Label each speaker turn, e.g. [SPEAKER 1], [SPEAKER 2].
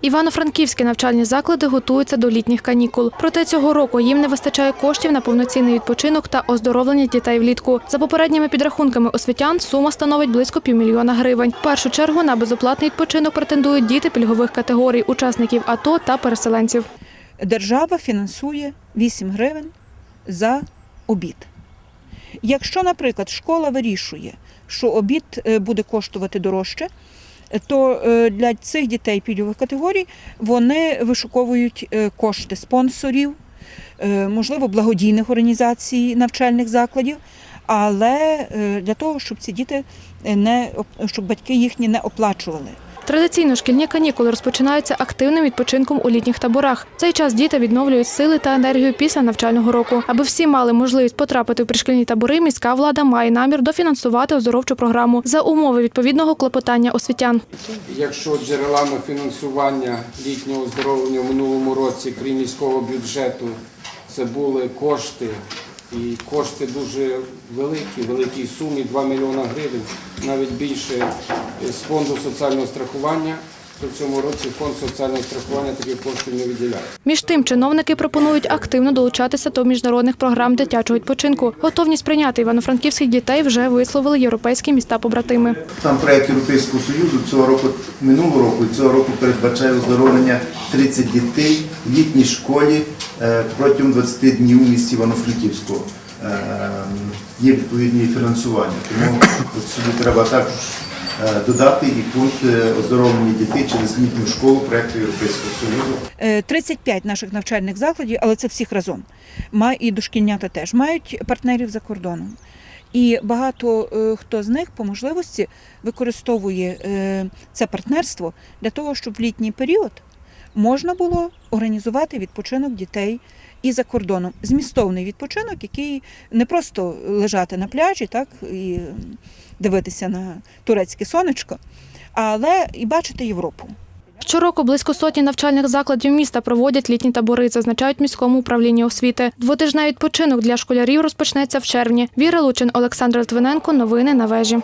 [SPEAKER 1] Івано-франківські навчальні заклади готуються до літніх канікул. Проте цього року їм не вистачає коштів на повноцінний відпочинок та оздоровлення дітей влітку. За попередніми підрахунками освітян сума становить близько півмільйона гривень. В першу чергу на безоплатний відпочинок претендують діти пільгових категорій, учасників АТО та переселенців.
[SPEAKER 2] держава фінансує 8 гривень за обід. Якщо, наприклад, школа вирішує, що обід е, буде коштувати дорожче, то е, для цих дітей пільгових категорій вони вишуковують е, кошти спонсорів, е, можливо, благодійних організацій навчальних закладів, але для того, щоб ці діти не щоб батьки їхні не оплачували.
[SPEAKER 1] Традиційно шкільні канікули розпочинаються активним відпочинком у літніх таборах. В цей час діти відновлюють сили та енергію після навчального року. Аби всі мали можливість потрапити в пришкільні табори, міська влада має намір дофінансувати оздоровчу програму за умови відповідного клопотання освітян.
[SPEAKER 3] Якщо джерелами фінансування літнього оздоровлення в минулому році, крім міського бюджету, це були кошти, і кошти дуже великі, великій сумі 2 мільйона гривень, навіть більше з фонду соціального страхування, то в цьому році фонд соціального страхування таких коштів не виділяє.
[SPEAKER 1] Між тим, чиновники пропонують активно долучатися до міжнародних програм дитячого відпочинку. Готовність прийняти івано-франківських дітей вже висловили європейські міста-побратими.
[SPEAKER 4] Там проект Європейського Союзу цього року, минулого року і цього року передбачає оздоровлення 30 дітей в літній школі е, протягом 20 днів у місті Івано-Франківського. Е, Є відповідні фінансування. Тому сюди треба також додати і пункт е, оздоровлення дітей через літню школу проекту Європейського Союзу.
[SPEAKER 2] Е, 35 наших навчальних закладів, але це всіх разом. І дошкільнята теж мають партнерів за кордоном. І багато е, хто з них по можливості використовує е, це партнерство для того, щоб в літній період можна було організувати відпочинок дітей і за кордоном. Змістовний відпочинок, який не просто лежати на пляжі, так і дивитися на турецьке сонечко, але і бачити Європу.
[SPEAKER 1] Щороку близько сотні навчальних закладів міста проводять літні табори, зазначають міському управлінні освіти. Двотижневий відпочинок для школярів розпочнеться в червні. Віра Лучин, Олександр Литвиненко. Новини на вежі.